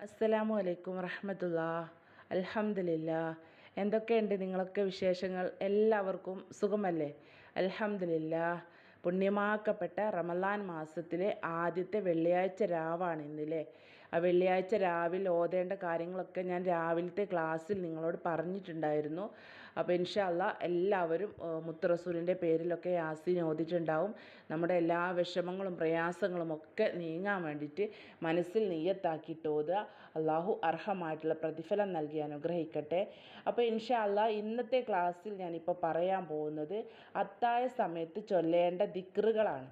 അസ്സലാമു അലൈക്കും വറഹമത്തുള്ള അലഹമില്ല എന്തൊക്കെയുണ്ട് നിങ്ങളൊക്കെ വിശേഷങ്ങൾ? എല്ലാവർക്കും സുഖമല്ലേ? അലഹമില്ല പുണ്യമാക്കപ്പെട്ട റമലാൻ മാസത്തിലെ ആദ്യത്തെ വെള്ളിയാഴ്ച രാവാണ് ഇന്നില്ലേ? ആ വെള്ളിയാഴ്ച രാവിലെ ഓതേണ്ട കാര്യങ്ങളൊക്കെ ഞാൻ രാവിലത്തെ ക്ലാസ്സിൽ നിങ്ങളോട് പറഞ്ഞിട്ടുണ്ടായിരുന്നു. അപ്പോൾ ഇൻഷാല്ല എല്ലാവരും മുത്തറസൂലിന്റെ പേരിലൊക്കെ യാസീൻ ഓതിയിട്ടുണ്ടാവും. നമ്മുടെ എല്ലാ വിഷമങ്ങളും പ്രയാസങ്ങളും ഒക്കെ നീങ്ങാൻ വേണ്ടിയിട്ട് മനസ്സിൽ നീയത്താക്കിയിട്ട് ഓതുക. അള്ളാഹു അർഹമായിട്ടുള്ള പ്രതിഫലം നൽകി അനുഗ്രഹിക്കട്ടെ. അപ്പോൾ ഇൻഷാല്ല ഇന്നത്തെ ക്ലാസ്സിൽ ഞാനിപ്പോൾ പറയാൻ പോകുന്നത് അത്തായ സമയത്ത് ചൊല്ലേണ്ട ദിക്റുകളാണ്.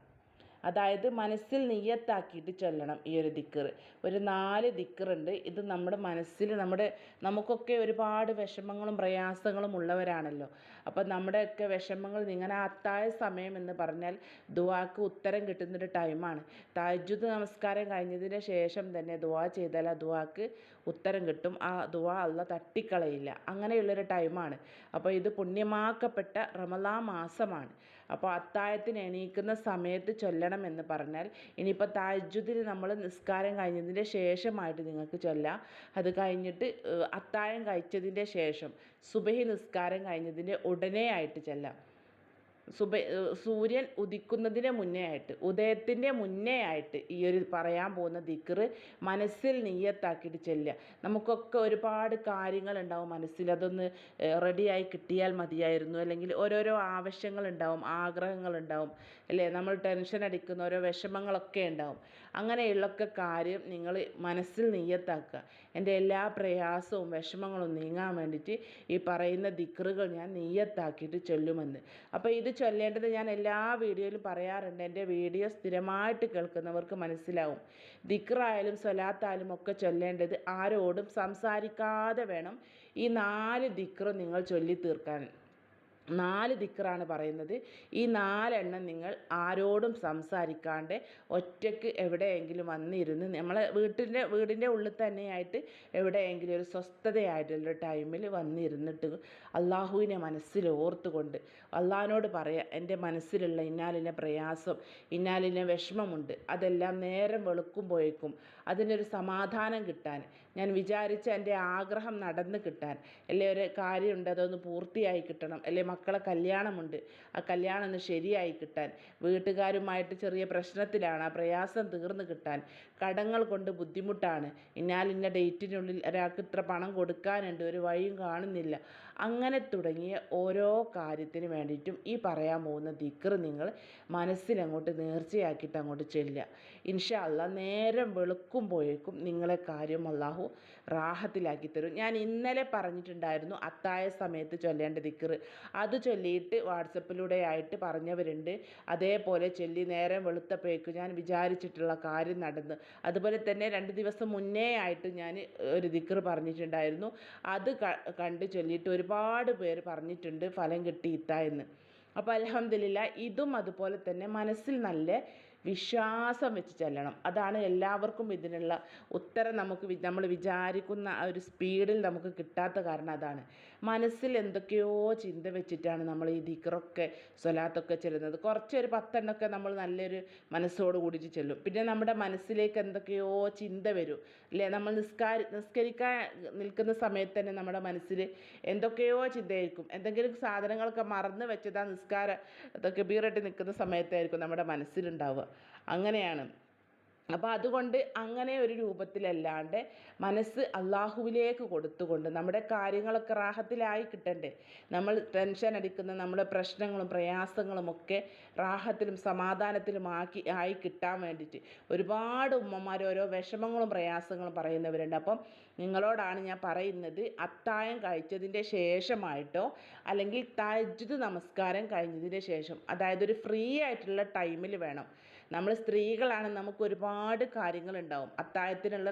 അതായത് മനസ്സിൽ നിയ്യത്താക്കിയിട്ട് ചൊല്ലണം ഈ ഒരു ദിക്ർ ഒരു നാല് ദിക്കറുണ്ട്. ഇത് നമ്മുടെ മനസ്സിൽ നമ്മുടെ നമുക്കൊക്കെ ഒരുപാട് വിഷമങ്ങളും പ്രയാസങ്ങളും ഉള്ളവരാണല്ലോ. അപ്പോൾ നമ്മുടെയൊക്കെ വിഷമങ്ങൾ ഇങ്ങനെ അത്തായ സമയം എന്ന് പറഞ്ഞാൽ ദുവാക്ക് ഉത്തരം കിട്ടുന്നൊരു ടൈമാണ്. താജ്ജുദ് നമസ്കാരം കഴിഞ്ഞതിന് ശേഷം തന്നെ ദുവാ ചെയ്താൽ ആ ദുവാക്ക് ഉത്തരം കിട്ടും. ആ ദുവാ അല്ല തട്ടിക്കളയില്ല. അങ്ങനെയുള്ളൊരു ടൈമാണ്. അപ്പോൾ ഇത് പുണ്യമാക്കപ്പെട്ട റമലാ മാസമാണ്. അപ്പോൾ അത്തായത്തിന് എണീക്കുന്ന സമയത്ത് ചൊല്ലണം എന്ന് പറഞ്ഞാൽ ഇനിയിപ്പോൾ താജ്ജുദിന് നമ്മൾ നിസ്കാരം കഴിഞ്ഞതിന്റെ ശേഷമായിട്ട് നിങ്ങൾക്ക് ചൊല്ലാം. അത് കഴിഞ്ഞിട്ട് അത്താഴം കഴിച്ചതിന്റെ ശേഷം സുബഹി നിസ്കാരം കഴിഞ്ഞതിന്റെ ഉടനെ ആയിട്ട് ചെല്ലാം. സുബ സൂര്യൻ ഉദിക്കുന്നതിന് മുന്നേ ആയിട്ട് ഉദയത്തിന്റെ മുന്നേ ആയിട്ട് ഈ ഒരു പറയാൻ പോകുന്ന ദിക്റ് മനസ്സിൽ നീയത്താക്കിയിട്ട് ചെല്ലുക. നമുക്കൊക്കെ ഒരുപാട് കാര്യങ്ങളുണ്ടാവും മനസ്സിൽ. അതൊന്ന് റെഡിയായി കിട്ടിയാൽ മതിയായിരുന്നു. അല്ലെങ്കിൽ ഓരോരോ ആവശ്യങ്ങളുണ്ടാവും ആഗ്രഹങ്ങളുണ്ടാവും. അല്ലേ? നമ്മൾ ടെൻഷൻ അടിക്കുന്ന ഓരോ വിഷമങ്ങളൊക്കെ ഉണ്ടാവും. അങ്ങനെയുള്ളൊക്കെ കാര്യം നിങ്ങൾ മനസ്സിൽ നിയ്യത്താക്കുക. എന്റെ എല്ലാ പ്രയാസവും വിഷമങ്ങളും നീങ്ങാൻ വേണ്ടിയിട്ട് ഈ പറയുന്ന ദിക്റുകൾ ഞാൻ നിയ്യത്താക്കിയിട്ട് ചൊല്ലുമെന്ന്. അപ്പോൾ ഇത് ചൊല്ലേണ്ടത് ഞാൻ എല്ലാ വീഡിയോയിലും പറയാറുണ്ട്. എന്റെ വീഡിയോ സ്ഥിരമായിട്ട് കേൾക്കുന്നവർക്ക് മനസ്സിലാവും. ദിക്റായാലും സ്വലാത്തായാലും ഒക്കെ ചൊല്ലേണ്ടത് ആരോടും സംസാരിക്കാതെ വേണം ഈ നാല് ദിക്റും നിങ്ങൾ ചൊല്ലി തീർക്കാൻ നാല് ദിക്റാണ് പറയുന്നത്. ഈ നാലെണ്ണം നിങ്ങൾ ആരോടും സംസാരിക്കാണ്ട് ഒറ്റയ്ക്ക് എവിടെയെങ്കിലും വന്നിരുന്ന് നമ്മളെ വീട്ടിന്റെ വീടിന്റെ ഉള്ളിൽ തന്നെയായിട്ട് എവിടെയെങ്കിലും ഒരു സ്വസ്ഥതയായിട്ടുള്ള ടൈമിൽ വന്നിരുന്നിട്ട് അള്ളാഹുവിനെ മനസ്സിൽ ഓർത്തുകൊണ്ട് അള്ളാഹിനോട് പറയാം എന്റെ മനസ്സിലുള്ള ഇന്നാലിന്റെ പ്രയാസം ഇന്നാലിന്റെ വിഷമമുണ്ട്. അതെല്ലാം നേരം വെളുക്കുമ്പോഴേക്കും അതിനൊരു സമാധാനം കിട്ടാൻ ഞാൻ വിചാരിച്ച എന്റെ ആഗ്രഹം നടന്ന് കിട്ടാൻ അല്ലെ ഒരു കാര്യമുണ്ട് അതൊന്ന് പൂർത്തിയായി കിട്ടണം അല്ലെ മക്കളെ കല്യാണമുണ്ട് ആ കല്യാണം ഒന്ന് ശരിയായി കിട്ടാൻ വീട്ടുകാരുമായിട്ട് ചെറിയ പ്രശ്നത്തിലാണ് ആ പ്രയാസം തീർന്നു കിട്ടാൻ കടങ്ങൾ കൊണ്ട് ബുദ്ധിമുട്ടാണ് ഇന്നാൽ ഇന്ന ഡേറ്റിനുള്ളിൽ ഒരാൾക്ക് ഇത്ര പണം കൊടുക്കാനുണ്ട് ഒരു വഴിയും കാണുന്നില്ല അങ്ങനെ തുടങ്ങിയ ഓരോ കാര്യത്തിന് വേണ്ടിയിട്ടും ഈ പറയാൻ പോകുന്ന ദിക്ർ നിങ്ങൾ മനസ്സിലങ്ങോട്ട് നേർച്ചയാക്കിയിട്ട് അങ്ങോട്ട് ചെല്ലുക. ഇൻഷാ നേരം വെളുക്കുമ്പോഴേക്കും നിങ്ങളെ കാര്യം അള്ളാഹു റാഹത്തിലാക്കി തരും. ഞാൻ ഇന്നലെ പറഞ്ഞിട്ടുണ്ടായിരുന്നു അത്തായ സമയത്ത് ചൊല്ലേണ്ട ദിക്ർ അത് ചൊല്ലിയിട്ട് വാട്സപ്പിലൂടെ ആയിട്ട് പറഞ്ഞവരുണ്ട്. അതേപോലെ ചൊല്ലി നേരം വെളുത്തപ്പോഴേക്കും ഞാൻ വിചാരിച്ചിട്ടുള്ള കാര്യം നടന്ന്. അതുപോലെ തന്നെ രണ്ട് ദിവസം മുന്നേ ആയിട്ട് ഞാൻ ഒരു ദിക്ർ പറഞ്ഞിട്ടുണ്ടായിരുന്നു. അത് കണ്ട് ചൊല്ലിയിട്ട് ഒരുപാട് പേര് പറഞ്ഞിട്ടുണ്ട് ഫലം കിട്ടിയിട്ട എന്ന്. അപ്പോൾ അലഹമില്ല ഇതും അതുപോലെ തന്നെ മനസ്സിൽ നല്ല വിശ്വാസം വെച്ച് ചെല്ലണം. അതാണ് എല്ലാവർക്കും ഇതിനുള്ള ഉത്തരം നമുക്ക് നമ്മൾ വിചാരിക്കുന്ന ആ ഒരു സ്പീഡിൽ നമുക്ക് കിട്ടാത്ത കാരണം അതാണ്. മനസ്സിൽ എന്തൊക്കെയോ ചിന്ത വെച്ചിട്ടാണ് നമ്മൾ ഈ ദിക്റൊക്കെ സ്വലാത്തൊക്കെ ചെല്ലുന്നത്. കുറച്ചൊരു പത്തെണ്ണൊക്കെ നമ്മൾ നല്ലൊരു മനസ്സോട് കൂടിയിട്ട് ചെല്ലും. പിന്നെ നമ്മുടെ മനസ്സിലേക്ക് എന്തൊക്കെയോ ചിന്ത വരും അല്ലേ? നമ്മൾ നിസ്കാരി നിസ്കരിക്കാൻ നിൽക്കുന്ന സമയത്ത് തന്നെ നമ്മുടെ മനസ്സിൽ എന്തൊക്കെയോ ചിന്തയായിരിക്കും. എന്തെങ്കിലും സാധനങ്ങളൊക്കെ മറന്ന് വെച്ചതാ നിസ്കാര ഇതൊക്കെ ബീറട്ടി നിൽക്കുന്ന സമയത്തായിരിക്കും നമ്മുടെ മനസ്സിലുണ്ടാവുക. അങ്ങനെയാണ്. അപ്പോൾ അതുകൊണ്ട് അങ്ങനെ ഒരു രൂപത്തിലല്ലാണ്ട് മനസ്സ് അള്ളാഹുവിലേക്ക് കൊടുത്തുകൊണ്ട് നമ്മുടെ കാര്യങ്ങളൊക്കെ റാഹത്തിലായി കിട്ടണ്ടേ. നമ്മൾ ടെൻഷൻ അടിക്കുന്ന നമ്മുടെ പ്രശ്നങ്ങളും പ്രയാസങ്ങളും ഒക്കെ റാഹത്തിലും സമാധാനത്തിലും ആക്കി ആയി കിട്ടാൻ വേണ്ടിയിട്ട് ഒരുപാട് ഉമ്മമാർ ഓരോ വിഷമങ്ങളും പ്രയാസങ്ങളും പറയുന്നവരുണ്ട്. അപ്പം നിങ്ങളോടാണ് ഞാൻ പറയുന്നത് അത്തായം കഴിച്ചതിന്റെ ശേഷമായിട്ടോ അല്ലെങ്കിൽ തജ്ജുദ് നമസ്കാരം കഴിഞ്ഞതിന് ശേഷം അതായത് ഒരു ഫ്രീ ആയിട്ടുള്ള ടൈമിൽ വേണം. നമ്മൾ സ്ത്രീകളാണ് നമുക്ക് ഒരുപാട് കാര്യങ്ങളുണ്ടാവും. അത്താഴത്തിനുള്ള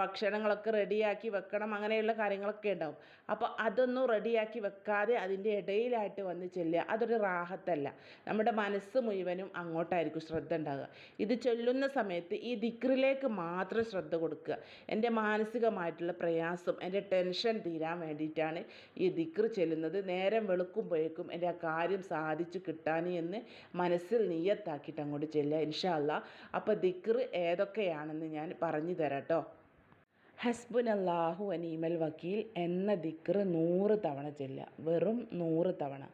ഭക്ഷണങ്ങളൊക്കെ റെഡിയാക്കി വെക്കണം അങ്ങനെയുള്ള കാര്യങ്ങളൊക്കെ ഉണ്ടാവും. അപ്പോൾ അതൊന്നും റെഡിയാക്കി വെക്കാതെ അതിന്റെ ഇടയിലായിട്ട് വന്ന് ചെല്ലുക അതൊരു റാഹത്തല്ല. നമ്മുടെ മനസ്സ് മുഴുവനും അങ്ങോട്ടായിരിക്കും ശ്രദ്ധ ഉണ്ടാകുക ഇത് ചൊല്ലുന്ന സമയത്ത് ഈ ദിക്റിലേക്ക് മാത്രം ശ്രദ്ധ കൊടുക്കുക. എന്റെ മാനസികമായിട്ടുള്ള പ്രയാസം എന്റെ ടെൻഷൻ തീരാൻ വേണ്ടിയിട്ടാണ് ഈ ദിക്റ് ചെല്ലുന്നത്. നേരം വെളുക്കുമ്പോഴേക്കും എന്റെ ആ കാര്യം സാധിച്ചു കിട്ടാൻ എന്ന് മനസ്സിൽ നീയത്താക്കിയിട്ട് അങ്ങോട്ട് ചെല്ലുക. ഇൻഷാ ഇൻഷാല്ല അപ്പോൾ ദിക്ർ ഏതൊക്കെയാണെന്ന് ഞാൻ പറഞ്ഞു തരാട്ടോ. ഹസ്ബുൻ അള്ളാഹു അനീമൽ വക്കീൽ എന്ന ദിക്ർ നൂറ് തവണ ചെല്ലുക. വെറും നൂറ് തവണ.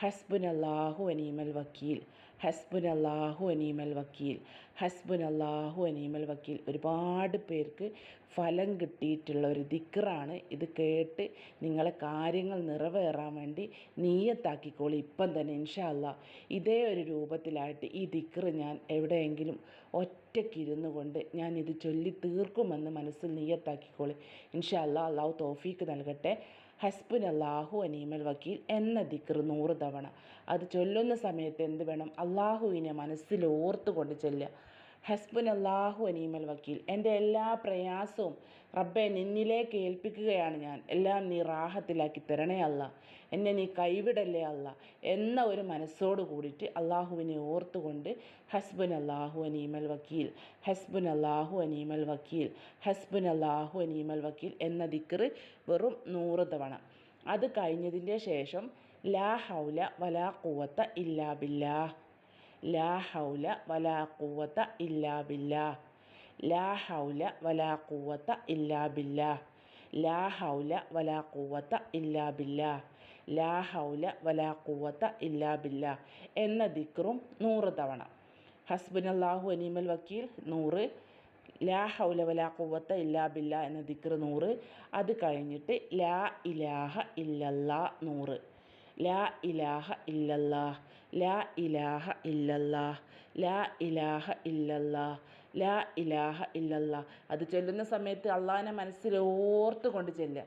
ഹസ്ബുൻ അള്ളാഹു അനീമൽ വക്കീൽ. ഹസ്ബുനല്ലാഹു അനീമൽ വക്കീൽ. ഹസ്ബുൻ അള്ളാഹു അനീമൽ വക്കീൽ. ഒരുപാട് പേർക്ക് ഫലം കിട്ടിയിട്ടുള്ള ഒരു ദിക്റാണ്. ഇത് കേട്ട് നിങ്ങളെ കാര്യങ്ങൾ നിറവേറാൻ വേണ്ടി നീയത്താക്കിക്കോളി. ഇപ്പം തന്നെ ഇൻഷാ അല്ലാ ഇതേ ഒരു രൂപത്തിലായിട്ട് ഈ ദിക്റ് ഞാൻ എവിടെയെങ്കിലും ഒറ്റയ്ക്കിരുന്നു കൊണ്ട് ഞാൻ ഇത് ചൊല്ലി തീർക്കുമെന്ന് മനസ്സിൽ നീയത്താക്കിക്കോളി. ഇൻഷാ അല്ലാ അള്ളാഹു തോഫീക്ക് നൽകട്ടെ. ഹസ്ബുൻ അള്ളാഹു അനീമൽ വക്കീൽ എന്ന ദിക്ർ നൂറ് തവണ. അത് ചൊല്ലുന്ന സമയത്ത് എന്ത് വേണം? അള്ളാഹുവിനെ മനസ്സിൽ ഓർത്തുകൊണ്ട് ചെല്ലുക. ഹസ്ബുൻ അള്ളാഹു അനീമൽ വക്കീൽ. എന്റെ എല്ലാ പ്രയാസവും റബ്ബെ നിന്നിലേക്ക് ഏൽപ്പിക്കുകയാണ് ഞാൻ. എല്ലാം നീ റാഹത്തിലാക്കി തരണേ അല്ല. എന്നെ നീ കൈവിടല്ലേ അല്ല. എന്ന ഒരു മനസ്സോട് കൂടിയിട്ട് അള്ളാഹുവിനെ ഓർത്തുകൊണ്ട് ഹസ്ബുൻ അള്ളാഹു അനീമൽ വക്കീൽ ഹസ്ബുൻ അള്ളാഹു അനീമൽ വക്കീൽ ഹസ്ബുൻ അള്ളാഹു അനീമൽ വക്കീൽ എന്ന ദിക്റ് വെറും നൂറ് തവണ. അത് കഴിഞ്ഞതിന്റെ ശേഷം ലാ ഹൗല വലാ കൂവത്ത ഇല്ലാ ബില്ലാഹ്. ലാ ഹൗല വലാ ഖുവത്ത ഇല്ലാ ബില്ലാ. ലാ ഹൗല വലാ ഖുവത്ത ഇല്ലാ ബില്ലാ. ലാ ഹൗല വലാ ഖുവത്ത ഇല്ലാ ബില്ലാ. ലാ ഹൗല വലാ ഖുവത്ത ഇല്ലാ ബില്ലാ. എന്ന ദിക്റും നൂറ് തവണ. ഹസ്ബുനല്ലാഹു അനീമൽ വക്കീൽ നൂറ്. ലാ ഹൗല വലാ കുവത്ത ഇല്ലാ ബില്ലാ എന്ന ദിക്റ് നൂറ്. അത് കഴിഞ്ഞിട്ട് ലാ ഇലാഹ ഇല്ലല്ലാ നൂറ്. ലാ ഇലാഹ ഇല്ലല്ലാഹ് ലാ ഇലാഹ ഇല്ലല്ലാഹ് ലാ ഇലാഹ ഇല്ലല്ലാഹ് ലാ ഇലാഹ ഇല്ലല്ലാഹ്. അത് ചൊല്ലുന്ന സമയത്ത് അള്ളാഹിനെ മനസ്സിൽ ഓർത്തുകൊണ്ട് ചെല്ലുക.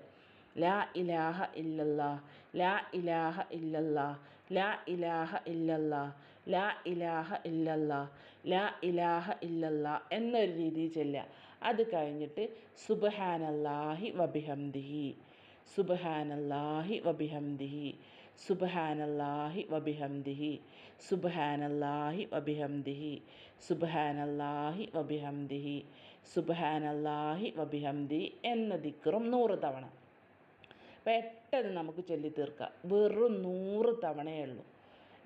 ലാ ഇലാഹ ഇല്ലല്ലാഹ് ലാ ഇലാഹ ഇല്ലല്ലാഹ് ലാ ഇലാഹ ഇല്ലല്ലാഹ് ലാ ഇലാഹ ഇല്ലല്ലാഹ് ലാ ഇലാഹ ഇല്ലല്ലാഹ് എന്നൊരു രീതിയിൽ ചെല്ലുക. അത് കഴിഞ്ഞിട്ട് സുബ്ഹാനല്ലാഹി വബിഹംദിഹി സുബ്ഹാനല്ലാഹി വബിഹംദിഹി സുബ്ഹാനല്ലാഹി വബിഹംദിഹി സുബഹാനല്ലാഹി വബിഹംദിഹി സുബഹാനല്ലാഹി വബിഹംദിഹി സുബഹാനല്ലാഹി വബിഹംദി എന്ന ദിക്റും നൂറ് തവണ. പെട്ടെന്ന് നമുക്ക് ചൊല്ലി തീർക്കാം വെറും നൂറ് തവണയേ ഉള്ളൂ.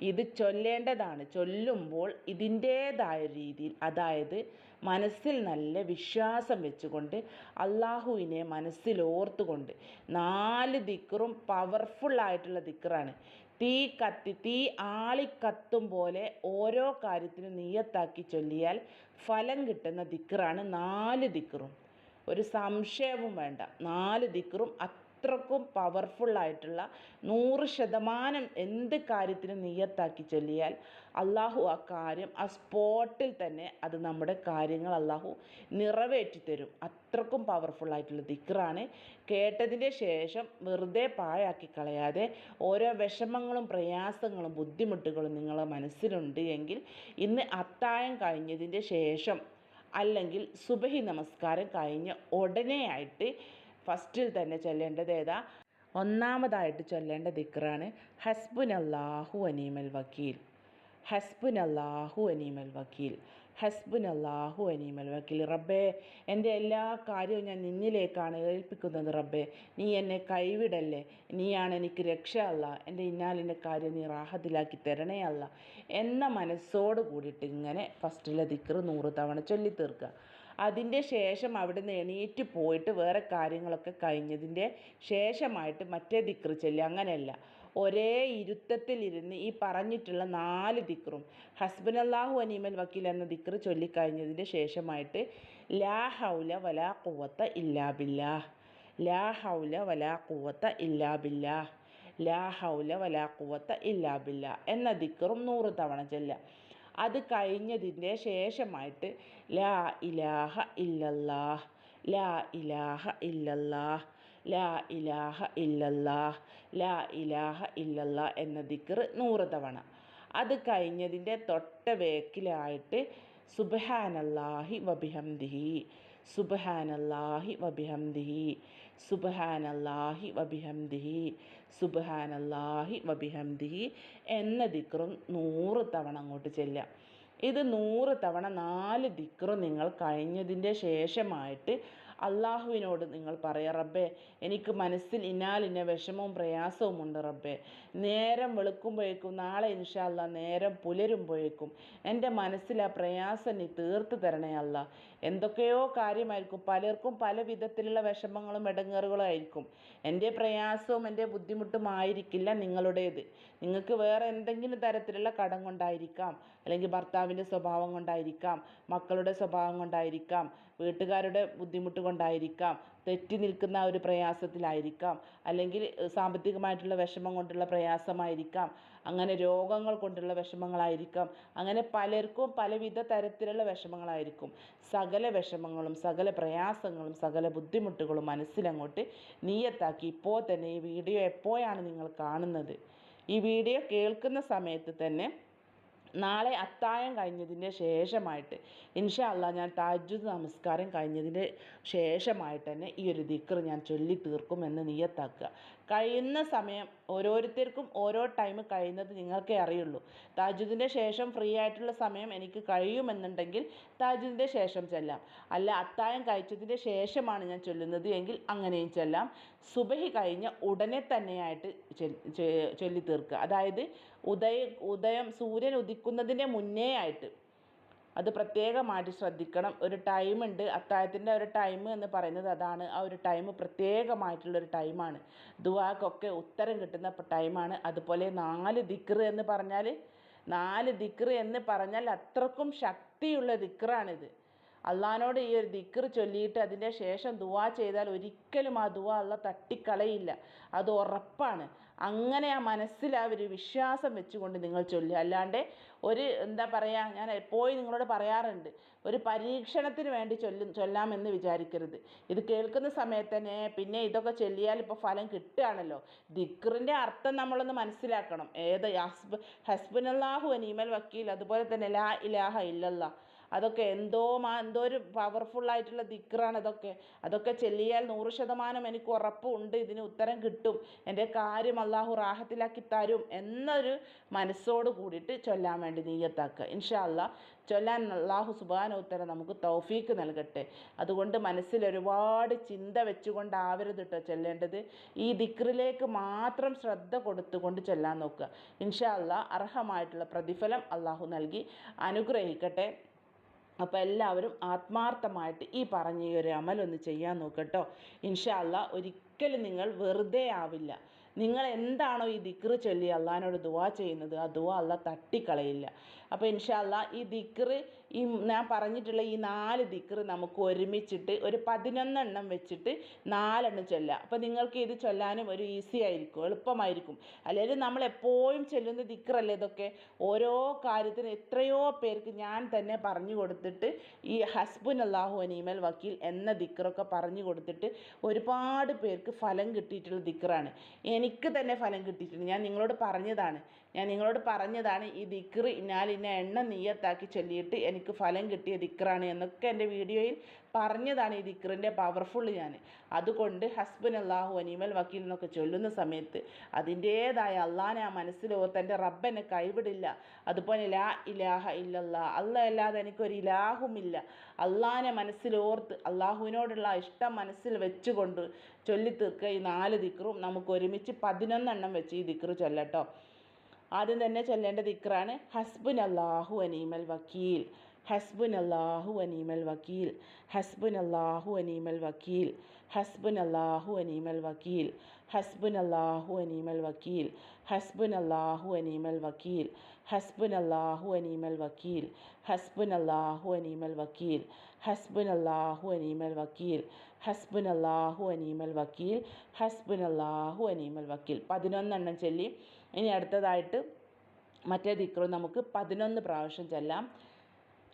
ഇത് ചൊല്ലേണ്ടതാണ്. ചൊല്ലുമ്പോൾ ഇതിന്റേതായ രീതിയിൽ അതായത് മനസ്സിൽ നല്ല വിശ്വാസം വെച്ചുകൊണ്ട് അള്ളാഹുവിനെ മനസ്സിൽ ഓർത്തുകൊണ്ട് നാല് ദിക്കറും പവർഫുള്ളായിട്ടുള്ള ദിക്കറാണ് തീ കത്തി തീ ആളിക്കത്തും പോലെ ഓരോ കാര്യത്തിനും നീയത്താക്കി ചൊല്ലിയാൽ ഫലം കിട്ടുന്ന ദിക്കറാണ് നാല് ദിക്കറും ഒരു സംശയവും വേണ്ട. നാല് ദിക്റും അത്രക്കും പവർഫുള്ളായിട്ടുള്ള നൂറ് ശതമാനം എന്ത് കാര്യത്തിനും നീയത്താക്കി ചൊല്ലിയാൽ അള്ളാഹു ആ കാര്യം ആ സ്പോട്ടിൽ തന്നെ അത് നമ്മുടെ കാര്യങ്ങൾ അള്ളാഹു നിറവേറ്റി തരും അത്രക്കും പവർഫുള്ളായിട്ടുള്ള ദിക്റാണ്. കേട്ടതിന്റെ ശേഷം വെറുതെ പാഴാക്കി കളയാതെ ഓരോ വിഷമങ്ങളും പ്രയാസങ്ങളും ബുദ്ധിമുട്ടുകളും നിങ്ങളെ മനസ്സിലുണ്ട് എങ്കിൽ ഇന്ന് അത്തായം കഴിഞ്ഞതിന്റെ ശേഷം അല്ലെങ്കിൽ സുബഹി നമസ്കാരം കഴിഞ്ഞ് ഉടനെയായിട്ട് ഫസ്റ്റിൽ തന്നെ ചൊല്ലേണ്ടത് ഏതാ? ഒന്നാമതായിട്ട് ചൊല്ലേണ്ട ദിക്റാണ് അള്ളാഹു അനീമൽ വക്കീൽ. ഹസ്ബുൻ അള്ളാഹു അനീമൽ വക്കീൽ. ഹസ്ബുൻ അള്ളാഹു അനീമൽ വക്കീൽ. റബ്ബേ എന്റെ എല്ലാ കാര്യവും ഞാൻ നിന്നിലേക്കാണ് ഏൽപ്പിക്കുന്നത് റബ്ബേ. നീ എന്നെ കൈവിടല്ലേ? നീയാണ് എനിക്ക് രക്ഷ അല്ല. എന്റെ ഇന്നാലിന്റെ കാര്യം നീ റാഹത്തിലാക്കി തരണേ അല്ല. എന്ന മനസ്സോട് കൂടിയിട്ട് ഇങ്ങനെ ഫസ്റ്റിലെ ദിക്റ് നൂറ് തവണ ചൊല്ലി തീർക്കുക അതിന്റെ ശേഷം അവിടുന്ന് എണീറ്റ് പോയിട്ട് വേറെ കാര്യങ്ങളൊക്കെ കഴിഞ്ഞതിന്റെ ശേഷമായിട്ട് മറ്റേ ദിക്റ് ചൊല്ലി. അങ്ങനെയല്ല. ഒരേ ഇരുത്തത്തിലിരുന്ന് ഈ പറഞ്ഞിട്ടുള്ള നാല് ദിക്റും ഹസ്ബനല്ലാഹു അനീമൽ വക്കീൽ എന്ന ദിക്റ് ചൊല്ലിക്കഴിഞ്ഞതിന്റെ ശേഷമായിട്ട് ലാ ഹൗല വലാ കുവത്ത ഇല്ലാ ബില്ലാഹ്. ലാ ഹൗല വലാ കുവത്ത ഇല്ലാ ബില്ലാഹ്. ലാ ഹൗല വലാ കുവത്ത ഇല്ലാ ബില്ലാഹ് എന്ന ദിക്റും നൂറ് തവണ ചൊല്ലുക അത് കഴിഞ്ഞതിന്റെ ശേഷമായിട്ട് ലാ ഇലാഹ ഇല്ലല്ലാഹ് ലാ ഇലാഹ ഇല്ലല്ലാഹ് ലാ ഇലാഹ ഇല്ലല്ലാഹ് ലാ ഇലാഹ ഇല്ലല്ലാ എന്ന ദിക്കർ നൂറ് തവണ. അത് കഴിഞ്ഞതിന്റെ തൊട്ട വേക്കിലായിട്ട് സുബഹാനല്ലാഹി വബിഹംദിഹി സുബഹാനല്ലാഹി വബിഹംദിഹി സുബ്ഹാനല്ലാഹി വബിഹംദിഹി സുബഹാനല്ലാഹി വബിഹംദിഹി എന്ന ദിക്റും നൂറ് തവണ അങ്ങോട്ട് ചെല്ലുക. ഇത് നൂറ് തവണ നാല് ദിക്റും നിങ്ങൾ കഴിഞ്ഞതിന്റെ ശേഷമായിട്ട് അള്ളാഹുവിനോട് നിങ്ങൾ പറയുക റബ്ബേ എനിക്ക് മനസ്സിൽ ഇന്നാലിന്ന വിഷമവും പ്രയാസവും ഉണ്ട് റബ്ബേ. നേരം വെളുക്കുമ്പോഴേക്കും നാളെ ഇൻഷാല്ല നേരം പുലരുമ്പോഴേക്കും എന്റെ മനസ്സിൽ ആ പ്രയാസം നീ തീർത്ത് തരണേ അല്ല. എന്തൊക്കെയോ കാര്യമായിരിക്കും. പലർക്കും പല വിധത്തിലുള്ള വിഷമങ്ങളും ഇടങ്ങേറുകളും ആയിരിക്കും. എന്റെ പ്രയാസവും എന്റെ ബുദ്ധിമുട്ടും ആയിരിക്കില്ല നിങ്ങളുടേത്. നിങ്ങൾക്ക് വേറെ എന്തെങ്കിലും തരത്തിലുള്ള കടം കൊണ്ടായിരിക്കാം അല്ലെങ്കിൽ ഭർത്താവിന്റെ സ്വഭാവം കൊണ്ടായിരിക്കാം മക്കളുടെ സ്വഭാവം കൊണ്ടായിരിക്കാം വീട്ടുകാരുടെ ബുദ്ധിമുട്ട് കൊണ്ടായിരിക്കാം തെറ്റി നിൽക്കുന്ന ഒരു പ്രയാസത്തിലായിരിക്കാം അല്ലെങ്കിൽ സാമ്പത്തികമായിട്ടുള്ള വിഷമം കൊണ്ടുള്ള പ്രയാസമായിരിക്കാം അങ്ങനെ രോഗങ്ങൾ കൊണ്ടുള്ള വിഷമങ്ങളായിരിക്കാം അങ്ങനെ പലർക്കും പലവിധ തരത്തിലുള്ള വിഷമങ്ങളായിരിക്കും. സകല വിഷമങ്ങളും സകല പ്രയാസങ്ങളും സകല ബുദ്ധിമുട്ടുകളും മനസ്സിലങ്ങോട്ട് നീയത്താക്കി. ഇപ്പോൾ തന്നെ ഈ വീഡിയോ എപ്പോഴാണ് നിങ്ങൾ കാണുന്നത്? ഈ വീഡിയോ കേൾക്കുന്ന സമയത്ത് തന്നെ നാളെ അത്തായം കഴിഞ്ഞതിന്റെ ശേഷമായിട്ട് ഇൻഷാ അല്ലാ ഞാൻ താജ്ജുദ് നമസ്കാരം കഴിഞ്ഞതിന്റെ ശേഷമായിട്ട് തന്നെ ഈ ഒരു ദിക്ർ ഞാൻ ചൊല്ലി തീർക്കും തീർക്കുമെന്ന് നിയത്താക്കുക. കഴിയുന്ന സമയം ഓരോരുത്തർക്കും ഓരോ ടൈം കഴിയുന്നത് നിങ്ങൾക്കേ അറിയുള്ളൂ. താജുദിന്റെ ശേഷം ഫ്രീ ആയിട്ടുള്ള സമയം എനിക്ക് കഴിയുമെന്നുണ്ടെങ്കിൽ താജുദിന്റെ ശേഷം ചെല്ലാം. അല്ല അത്തായം കഴിച്ചതിന്റെ ശേഷമാണ് ഞാൻ ചൊല്ലുന്നത് എങ്കിൽ അങ്ങനെയും ചെല്ലാം. സുബഹി കഴിഞ്ഞ ഉടനെ തന്നെയായിട്ട് ചൊല്ലി തീർക്കുക അതായത് ഉദയ ഉദയം സൂര്യൻ ഉദിക്കുന്നതിന്റെ മുന്നേ ആയിട്ട് അത് പ്രത്യേകമായിട്ട് ശ്രദ്ധിക്കണം. ഒരു ടൈമുണ്ട് അത്താഴത്തിന്റെ ഒരു ടൈം എന്ന് പറയുന്നത് അതാണ്. ആ ഒരു ടൈം പ്രത്യേകമായിട്ടുള്ളൊരു ടൈമാണ് ദുവാക്കൊക്കെ ഉത്തരം കിട്ടുന്ന ടൈമാണ് അതുപോലെ നാല് ദിക്ർ എന്ന് പറഞ്ഞാൽ നാല് ദിക്ർ എന്ന് പറഞ്ഞാൽ അത്രക്കും ശക്തിയുള്ള ദിക്റാണിത്. അള്ളഹാനോട് ഈ ഒരു ദിക്ർ ചൊല്ലിയിട്ട് അതിന്റെ ശേഷം ദുവാ ചെയ്താൽ ഒരിക്കലും ആ ദുവാ അള്ള തട്ടിക്കളയില്ല. അത് ഉറപ്പാണ്. അങ്ങനെ ആ മനസ്സിൽ ആ ഒരു വിശ്വാസം വെച്ചുകൊണ്ട് നിങ്ങൾ ചൊല്ലുക. അല്ലാണ്ട് ഒരു എന്താ പറയുക ഞാൻ എപ്പോഴും നിങ്ങളോട് പറയാറുണ്ട് ഒരു പരീക്ഷണത്തിന് വേണ്ടി ചൊല്ലും ചൊല്ലാമെന്ന് വിചാരിക്കരുത്. ഇത് കേൾക്കുന്ന സമയത്ത് തന്നെ പിന്നെ ഇതൊക്കെ ചൊല്ലിയാൽ ഇപ്പോൾ ഫലം കിട്ടുകയാണല്ലോ. ദിക്റിന്റെ അർത്ഥം നമ്മളൊന്ന് മനസ്സിലാക്കണം. ഏത് ഹസ്ബ് ഹസ്ബുനല്ലാഹു അനീമൽ വക്കീൽ അതുപോലെ തന്നെ ലാ ഇലാഹ ഇല്ലല്ലാ. അതൊക്കെ എന്തോ മാ എന്തോ ഒരു പവർഫുള്ളായിട്ടുള്ള ദിക്റാണ് അതൊക്കെ അതൊക്കെ ചെല്ലിയാൽ നൂറ് ശതമാനം എനിക്ക് ഉറപ്പുണ്ട്. ഇതിന് ഉത്തരം കിട്ടും. എന്റെ കാര്യം അള്ളാഹു റാഹത്തിലാക്കി തരും എന്നൊരു മനസ്സോട് കൂടിയിട്ട് ചൊല്ലാൻ വേണ്ടി നീയത്താക്കുക. ഇൻഷാ ചൊല്ലാൻ അള്ളാഹു സുബാന ഉത്തരം നമുക്ക് തൗഫീക്ക് നൽകട്ടെ. അതുകൊണ്ട് മനസ്സിൽ ഒരുപാട് ചിന്ത വെച്ചുകൊണ്ടാവരുത് കേട്ടോ ചൊല്ലേണ്ടത്. ഈ ദിക്റിലേക്ക് മാത്രം ശ്രദ്ധ കൊടുത്തുകൊണ്ട് ചൊല്ലാൻ നോക്കുക. ഇൻഷാ അർഹമായിട്ടുള്ള പ്രതിഫലം അള്ളാഹു നൽകി. അനുഗ്രഹിക്കട്ടെ. അപ്പോൾ എല്ലാവരും ആത്മാർത്ഥമായിട്ട് ഈ പറഞ്ഞ ഈ ഒരു ഒന്ന് ചെയ്യാൻ നോക്കട്ടോ ഇൻഷാ അള്ളാ ഒരിക്കലും നിങ്ങൾ വെറുതെ ആവില്ല. നിങ്ങൾ എന്താണോ ഈ ദിക്ർ ചൊല്ലി അള്ളഹാനോട് ദുവാ ചെയ്യുന്നത് ആ ദുവാ അല്ല തട്ടിക്കളയില്ല. അപ്പോൾ ഇൻഷാല്ല ഈ ദിക്ർ ഈ ഞാൻ പറഞ്ഞിട്ടുള്ള ഈ നാല് ദിക്ർ നമുക്ക് ഒരുമിച്ചിട്ട് ഒരു പതിനൊന്നെണ്ണം വെച്ചിട്ട് നാലെണ്ണം ചൊല്ലാം അപ്പോൾ നിങ്ങൾക്ക് ഇത് ചൊല്ലാനും ഒരു ഈസി ആയിരിക്കും എളുപ്പമായിരിക്കും. അല്ലെങ്കിൽ നമ്മൾ എപ്പോഴും ചെല്ലുന്ന ദിക്റല്ലേ ഇതൊക്കെ? ഓരോ കാര്യത്തിന് എത്രയോ പേർക്ക് ഞാൻ തന്നെ പറഞ്ഞു കൊടുത്തിട്ട് ഈ ഹസ്ബുൻ അള്ളാഹു അനീമൽ വക്കീൽ എന്ന ദിക്റൊക്കെ പറഞ്ഞു കൊടുത്തിട്ട് ഒരുപാട് പേർക്ക് ഫലം കിട്ടിയിട്ടുള്ള ദിക്റാണ്. എനിക്ക് തന്നെ ഫലം കിട്ടിയിട്ടുണ്ട്. ഞാൻ നിങ്ങളോട് പറഞ്ഞതാണ്. ഞാൻ നിങ്ങളോട് പറഞ്ഞതാണ് ഈ ദിക്റ് ഇന്ന എണ്ണ നീയത്താക്കി ചൊല്ലിയിട്ട് എനിക്ക് ഫലം കിട്ടിയ ദിക്റാണ് എന്നൊക്കെ എന്റെ വീഡിയോയിൽ പറഞ്ഞതാണ് ഈ ദിക്റിന്റെ പവർഫുൾ ഞാൻ. അതുകൊണ്ട് ഹസ്ബൻ അള്ളാഹു അനീമൽ വക്കീൽ എന്നൊക്കെ ചൊല്ലുന്ന സമയത്ത് അതിന്റേതായ അള്ളാനെ ആ മനസ്സിലോർത്ത് എന്റെ റബ്ബനെ കൈവിടില്ല. അതുപോലെ ലാ ഇലാഹ ഇല്ലല്ലാ അല്ല അല്ലാതെ എനിക്കൊരു ഇലാഹുമില്ല. അള്ളാനെ മനസ്സിലോർത്ത് അള്ളാഹുവിനോടുള്ള ഇഷ്ടം മനസ്സിൽ വെച്ചുകൊണ്ട് ചൊല്ലിത്തീർക്കുക ഈ നാല് ദിക്റും. നമുക്ക് ഒരുമിച്ച് പതിനൊന്നെണ്ണം വെച്ച് ഈ ദിക്റ് ചൊല്ലട്ടോ. ആദ്യം തന്നെ ചൊല്ലേണ്ട ദിക്റാണ് ഹസ്ബുൻ അള്ളാഹു അനീമൽ വക്കീൽ ഹസ്ബുൻ അള്ളാഹു അനീമൽ വക്കീൽ ഹസ്ബുൻ അള്ളാഹു അനീമൽ വക്കീൽ ഹസ്ബുൻ അള്ളാഹു അനീമൽ വക്കീൽ ഹസ്ബുൻ അള്ളാഹു അനീമൽ വക്കീൽ ഹസ്ബുൻ അള്ളാഹു അനീമൽ വക്കീൽ ഹസ്ബുൻ അള്ളാഹു അനീമൽ വക്കീൽ ഹസ്ബുൻ അള്ളാഹു അനീമൽ വക്കീൽ ഹസ്ബുൻ അള്ളാഹു അനീമൽ വക്കീൽ ഹസ്ബുൻ അള്ളാഹു അനീമൽ വക്കീൽ ഹസ്ബുൻ അള്ളാഹു അനീമൽ വക്കീൽ പതിനൊന്നെണ്ണം ചൊല്ലി ഇനി അടുത്തതായിട്ട് മറ്റേ ദിക്റ് നമുക്ക് പതിനൊന്ന് പ്രാവശ്യം ചെല്ലാം.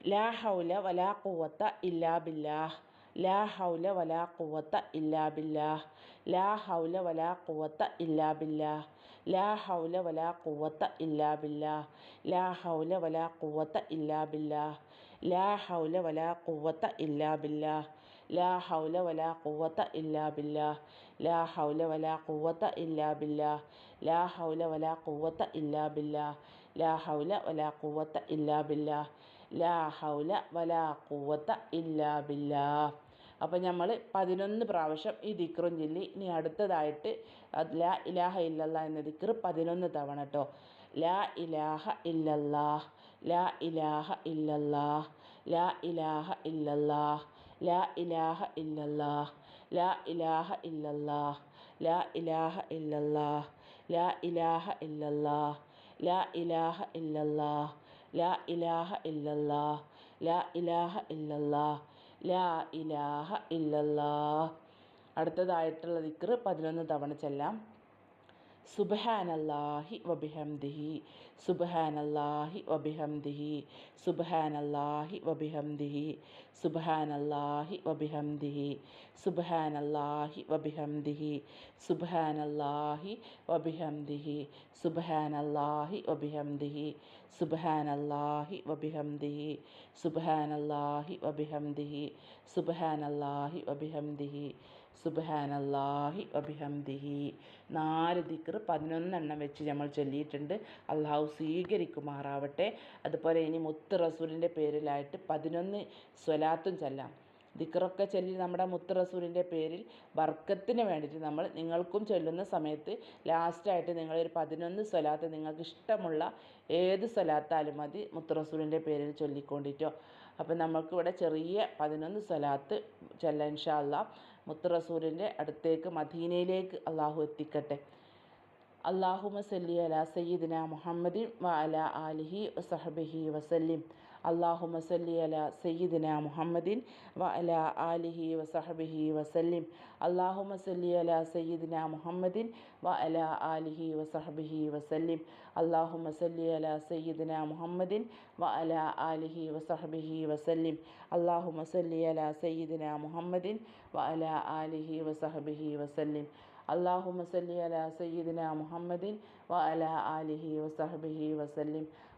ലാ ഹൗല വലാ കുവത്ത ഇല്ലാ ബില്ലാഹ്. ലാ ഹൗല വലാ കുവത്ത ഇല്ലാ ബില്ലാഹ്. ലാ ഹൗല വലാ കുവത്ത ഇല്ലാ ബില്ലാഹ്. ലാ ഹൗല വലാ കുവത്ത ഇല്ലാ ബില്ലാഹ്. ലാ ഹൗല വലാ കുവത്ത ഇല്ലാ ബില്ലാഹ്. ലാ ഹൗല വലാ കുവത്ത ഇല്ലാ ബില്ലാഹ്. ലാ ഹൗല വലാ കുവത്ത ഇല്ലാ ബില്ലാഹ് ലാ ഹൗല വലാ കുവത്ത ഇല്ലാ ബില്ലാഹ് ലാ ഹൗല വലാ കുവത്ത ഇല്ലാ ബില്ലാഹ് ലാ ഹൗല വലാ കുവത്ത ഇല്ലാ ബില്ലാഹ് ലാ ഹൗല വലാ കുവത്ത ഇല്ലാ ബില്ലാഹ് അപ്പോൾ നമ്മൾ പതിനൊന്ന് പ്രാവശ്യം ഈ ദിക്റും ചൊല്ലി ഇനി അടുത്തതായിട്ട് ലാ ഇലാഹ ഇല്ലല്ല എന്ന ദിക്ർ പതിനൊന്ന് തവണ കേട്ടോ ലാ ഇലാഹ ഇല്ലല്ലാ. ലാ ഇലാഹ ഇല്ലല്ലാ. ലാ ഇലാഹ ഇല്ലല്ലാഹ് ലാ ഇലാഹ ഇല്ലല്ലാഹ് ലാ ഇലാഹ ഇല്ലല്ലാഹ് ലാ ഇലാഹ ഇല്ലല്ലാഹ് ലാ ഇലാഹ ഇല്ലല്ലാഹ് ലാ ഇലാഹ ഇല്ലല്ലാഹ് ലാ ഇലാഹ ഇല്ലല്ലാഹ് ലാ ഇലാഹ ഇല്ലല്ലാഹ് ലാ ഇലാഹ ഇല്ലല്ലാഹ്. അടുത്തതായിട്ടുള്ള ദിക്ർ പതിനൊന്ന് തവണ ചെല്ലാം. സുബ്ഹാനല്ലാഹി വബിഹംദിഹി സുബ്ഹാനല്ലാഹി വബിഹംദിഹി സുബ്ഹാനല്ലാഹി വബിഹംദിഹി സുബ്ഹാനല്ലാഹി വബിഹംദിഹി സുബ്ഹാനല്ലാഹി വബിഹംദിഹി സുബ്ഹാനല്ലാഹി വബിഹംദിഹി സുബ്ഹാനല്ലാഹി വബിഹംദിഹി സുബ്ഹാനല്ലാഹി വബിഹംദിഹി സുബ്ഹാനല്ലാഹി വബിഹംദിഹി സുബഹാനല്ലാഹി വബിഹംദിഹി സുബ്ഹാനല്ലാഹി വബിഹംദിഹി. നാല് ദിക്ർ പതിനൊന്നെണ്ണം വെച്ച് നമ്മൾ ചൊല്ലിയിട്ടുണ്ട്. അള്ളാഹു സ്വീകരിക്കുമാറാവട്ടെ. അതുപോലെ ഇനി മുത്ത് റസൂലിന്റെ പേരിലായിട്ട് പതിനൊന്ന് സ്വലാത്തും ചൊല്ലാം. ദിക്കറൊക്കെ ചൊല്ലി നമ്മുടെ മുത്ത് റസൂലിന്റെ പേരിൽ വർക്കത്തിന് വേണ്ടിയിട്ട് നമ്മൾ നിങ്ങൾക്കും ചൊല്ലുന്ന സമയത്ത് ലാസ്റ്റായിട്ട് നിങ്ങളൊരു പതിനൊന്ന് സ്വലാത്ത് നിങ്ങൾക്ക് ഇഷ്ടമുള്ള ഏത് സ്വലാത്താലും മതി മുത്ത് റസൂലിന്റെ പേരിൽ ചൊല്ലിക്കൊണ്ടിട്ടോ. അപ്പം നമുക്കിവിടെ ചെറിയ പതിനൊന്ന് സ്വലാത്ത് ചൊല്ലാം ഇൻഷാ അല്ലാ മുത്ത് റസൂലിന്റെ അടുത്തേക്ക് മദീനയിലേക്ക് അള്ളാഹു എത്തിക്കട്ടെ. അള്ളാഹുമ സല്ലി അല സയ്യിദിന മുഹമ്മദിൻ വ അല ആലിഹി വസഹബിഹി വസല്ലിം. അള്ളാഹു മസല്ലി അല സയ്യിദിന മുഹമ്മദിൻ വ അല ആലിഹി വസഹബിഹി വസല്ലിം. അള്ളാഹു മസല്ലി അല സയ്യിദിന മുഹമ്മദിൻ വ അല ആലിഹി വസഹബിഹി വസല്ലിം. അള്ളാഹു മസല്ലി അല സയ്യിദിന മുഹമ്മദിൻ വ അല ആലിഹി വസഹബിഹി വസല്ലിം. അള്ളാഹു മസല്ലി അല സയ്യിദിന മുഹമ്മദിൻ വ അല ആലിഹി വസഹബിഹി വസല്ലിം. അള്ളാഹു മസല്ലി അല സയ്യിദിന മുഹമ്മദിൻ വ അല ആലിഹി വസഹബിഹി വസല്ലിം.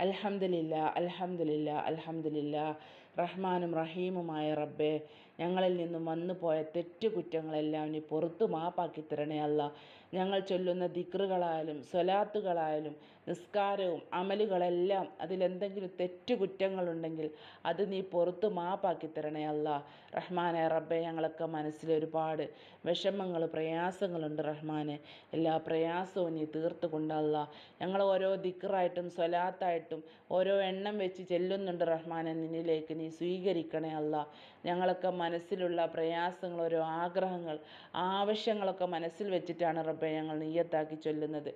അൽഹംദുലില്ല അൽഹംദുലില്ല അൽഹംദുലില്ല. റഹ്മാനും റഹീമുമായ റബ്ബെ ഞങ്ങളിൽ നിന്നും വന്നു പോയ തെറ്റുകുറ്റങ്ങളെല്ലാം നീ പുറത്ത് മാപ്പാക്കി തരണേ അല്ല. ഞങ്ങൾ ചൊല്ലുന്ന ദിക്റുകളായാലും സ്വലാത്തുകളായാലും നിസ്കാരവും അമലുകളെല്ലാം അതിലെന്തെങ്കിലും തെറ്റുകുറ്റങ്ങളുണ്ടെങ്കിൽ അത് നീ പുറത്ത് മാപ്പാക്കി തരണേ അല്ല. റഹ്മാനെ റബ്ബെ ഞങ്ങളൊക്കെ മനസ്സിൽ ഒരുപാട് വിഷമങ്ങൾ പ്രയാസങ്ങളുണ്ട് റഹ്മാനെ. എല്ലാ പ്രയാസവും നീ തീർത്തു കൊണ്ടല്ല ഞങ്ങൾ ഓരോ ദിക്റായിട്ടും സ്വലാത്തായിട്ടും ഓരോ എണ്ണം വെച്ച് ചെല്ലുന്നുണ്ട് റഹ്മാനെ. നിന്നിലേക്ക് നീ സ്വീകരിക്കണേ അല്ല. ഞങ്ങളൊക്കെ മനസ്സിലുള്ള പ്രയാസങ്ങൾ ഓരോ ആഗ്രഹങ്ങൾ ആവശ്യങ്ങളൊക്കെ മനസ്സിൽ വെച്ചിട്ടാണ് റബ്ബെ ഞങ്ങൾ നീയത്താക്കി ചൊല്ലുന്നത്.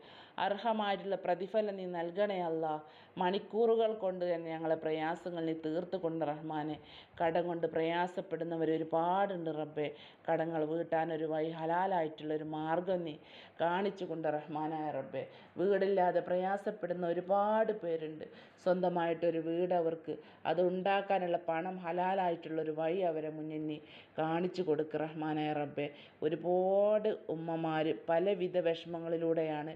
അർഹമായിട്ടുള്ള പ്രതിഫലം നീ നൽകണേ അല്ല. മണിക്കൂറുകൾ കൊണ്ട് തന്നെ ഞങ്ങളെ പ്രയാസങ്ങൾ നീ തീർത്ത് കൊണ്ട് റഹ്മാനെ. കടം കൊണ്ട് പ്രയാസപ്പെടുന്നവർ ഒരുപാടുണ്ട് റബ്ബെ. കടങ്ങൾ വീട്ടാൻ ഒരു വഴി ഹലാലായിട്ടുള്ളൊരു മാർഗം നീ കാണിച്ചു കൊണ്ട് റഹ്മാനായ റബ്ബെ. വീടില്ലാതെ പ്രയാസപ്പെടുന്ന ഒരുപാട് പേരുണ്ട്. സ്വന്തമായിട്ടൊരു വീട് അവർക്ക്. അത് ഉണ്ടാക്കാനുള്ള പണം ഹലാലായിട്ടുള്ളൊരു വഴി അവരെ മുന്നിൽ നീ കാണിച്ചു കൊടുക്ക് റഹ്മാനായ റബ്ബെ. ഒരുപാട് ഉമ്മമാർ പലവിധ വിഷമങ്ങളിലൂടെയാണ്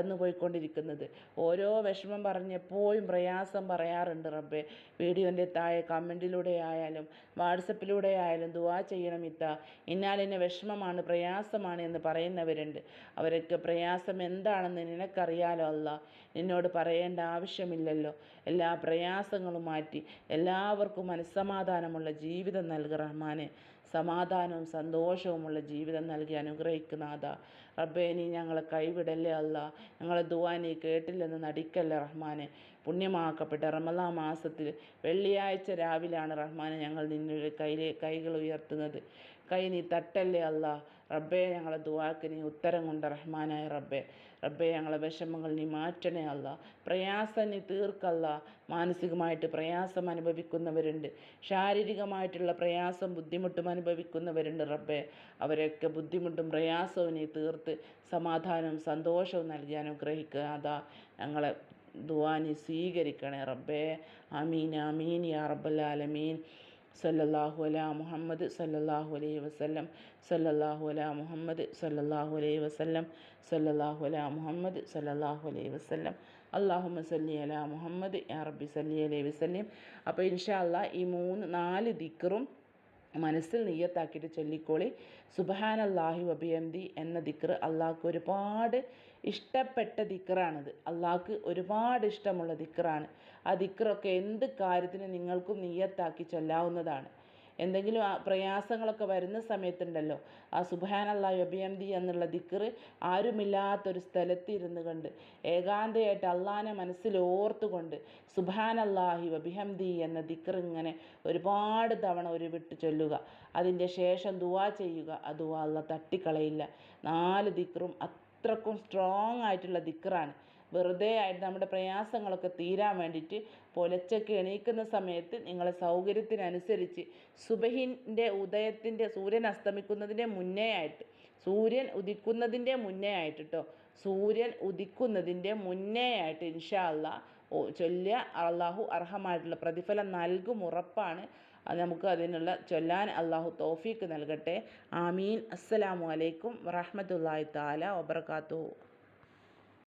കടന്നു പോയിക്കൊണ്ടിരിക്കുന്നത് ഓരോ വിഷമം പറഞ്ഞ് എപ്പോഴും പ്രയാസം പറയാറുണ്ട് റബ്ബെ. വീഡിയോന്റെ താഴെ കമന്റിലൂടെ ആയാലും വാട്സപ്പിലൂടെ ആയാലും ദുവാ ചെയ്യണം ഇത്ത. ഇന്നാലിന്ന വിഷമമാണ് പ്രയാസമാണ് എന്ന് പറയുന്നവരുണ്ട്. അവരൊക്കെ പ്രയാസം എന്താണെന്ന് നിനക്കറിയാലോ അല്ല. നിന്നോട് പറയേണ്ട ആവശ്യമില്ലല്ലോ. എല്ലാ പ്രയാസങ്ങളും മാറ്റി എല്ലാവർക്കും മനസ്സമാധാനമുള്ള ജീവിതം നൽകുക റഹ്മാനെ. സമാധാനവും സന്തോഷവുമുള്ള ജീവിതം നൽകി അനുഗ്രഹിക്കുന്നാഥ റബ്ബേ നീ ഞങ്ങളെ കൈവിടല്ലേ അല്ല. ഞങ്ങളെ ദുവാ നീ കേട്ടില്ലെന്ന് നടിക്കല്ലേ റഹ്മാനെ. പുണ്യമാക്കപ്പെട്ട റമലാ മാസത്തിൽ വെള്ളിയാഴ്ച രാവിലെയാണ് റഹ്മാനെ ഞങ്ങൾ നിന്നുടെ കൈയിലെ കൈകൾ ഉയർത്തുന്നത്. കൈ നീ തട്ടല്ലേ അല്ല. റബ്ബേ ഞങ്ങളെ ദുവാക്ക് നീ ഉത്തരം കൊണ്ട് റഹ്മാനായ റബ്ബേ. റബ്ബേ ഞങ്ങളെ വിഷമങ്ങൾ നീ മാറ്റണേ അല്ല. പ്രയാസം നീ തീർക്കല്ല. മാനസികമായിട്ട് പ്രയാസം അനുഭവിക്കുന്നവരുണ്ട്. ശാരീരികമായിട്ടുള്ള പ്രയാസം ബുദ്ധിമുട്ടും അനുഭവിക്കുന്നവരുണ്ട് റബ്ബെ. അവരൊക്കെ ബുദ്ധിമുട്ടും പ്രയാസവും നീ തീർത്ത് സമാധാനവും സന്തോഷവും നൽകി അനുഗ്രഹിക്കുക. അതാ ഞങ്ങളെ ദുവാ നീ സ്വീകരിക്കണേ റബ്ബേ. ആമീൻ ആമീൻ യാ റബ്ബൽ ആലമീൻ. സല്ലല്ലാഹു അലാ മുഹമ്മദ് സല്ലല്ലാഹു അലൈഹി വസല്ലം സല്ലല്ലാഹു അലാ മുഹമ്മദ് സല്ലല്ലാഹു അലൈഹി വസല്ലം സല്ലല്ലാഹു അലാ മുഹമ്മദ് സല്ലല്ലാഹു അലൈഹി വസല്ലം. അള്ളാഹുമ്മ സല്ലി അലാ മുഹമ്മദ് യാ റബ്ബി സല്ലി അലൈഹി വസല്ലം. അപ്പോൾ ഇൻഷാ അല്ലാ ഈ മൂന്ന് നാല് ദിക്റും മനസ്സിൽ നെയ്യത്താക്കിയിട്ട് ചൊല്ലിക്കോളി. സുബഹാനല്ലാഹി വബിയന്തി എന്ന ദിക്ർ അള്ളാഹ്ക്ക് ഒരുപാട് ഇഷ്ടപ്പെട്ട ദിക്റാണിത്. അള്ളാഹ്ക്ക് ഒരുപാട് ഇഷ്ടമുള്ള ദിക്റാണ്. ആ ദിക്റൊക്കെ എന്ത് കാര്യത്തിന് നിങ്ങൾക്കും നീയത്താക്കി ചൊല്ലാവുന്നതാണ്. എന്തെങ്കിലും പ്രയാസങ്ങളൊക്കെ വരുന്ന സമയത്തുണ്ടല്ലോ ആ സുബാനല്ലാ വബിയംതി എന്നുള്ള ദിക്കറ് ആരുമില്ലാത്തൊരു സ്ഥലത്ത് ഇരുന്ന് കൊണ്ട് ഏകാന്തയായിട്ട് അള്ളാനെ മനസ്സിൽ ഓർത്തുകൊണ്ട് സുബാനല്ലാഹി വബിഹംദി എന്ന ദിക്കർ ഇങ്ങനെ ഒരുപാട് തവണ ഒരു വിട്ട് ചൊല്ലുക അതിന്റെ ശേഷം ദുവാ ചെയ്യുക ആ ദുവാ അല്ല തട്ടിക്കളയില്ല. നാല് ദിക്കറും അത്രക്കും സ്ട്രോങ് ആയിട്ടുള്ള ദിക്റാണ് വെറുതെ ആയിട്ട് നമ്മുടെ പ്രയാസങ്ങളൊക്കെ തീരാൻ വേണ്ടിയിട്ട് പുലച്ചക്ക് എണീക്കുന്ന സമയത്ത് നിങ്ങളെ സൗകര്യത്തിനനുസരിച്ച് സുബഹിന്റെ ഉദയത്തിന്റെ സൂര്യൻ അസ്തമിക്കുന്നതിന്റെ മുന്നേ ആയിട്ട് സൂര്യൻ ഉദിക്കുന്നതിന്റെ മുന്നേ ആയിട്ട് കേട്ടോ സൂര്യൻ ഉദിക്കുന്നതിന്റെ മുന്നേ ആയിട്ട് ഇൻഷാ അല്ലാ ചൊല്ലിയ അള്ളാഹു അർഹമായിട്ടുള്ള പ്രതിഫലം നൽകും ഉറപ്പാണ്. നമുക്ക് അതിനുള്ള ചൊല്ലാൻ അള്ളാഹു തോഫീക്ക് നൽകട്ടെ. ആമീൻ. അസ്സലാമു അലൈക്കും വറഹമത്തല്ലാഹി താല വബർക്കാത്തു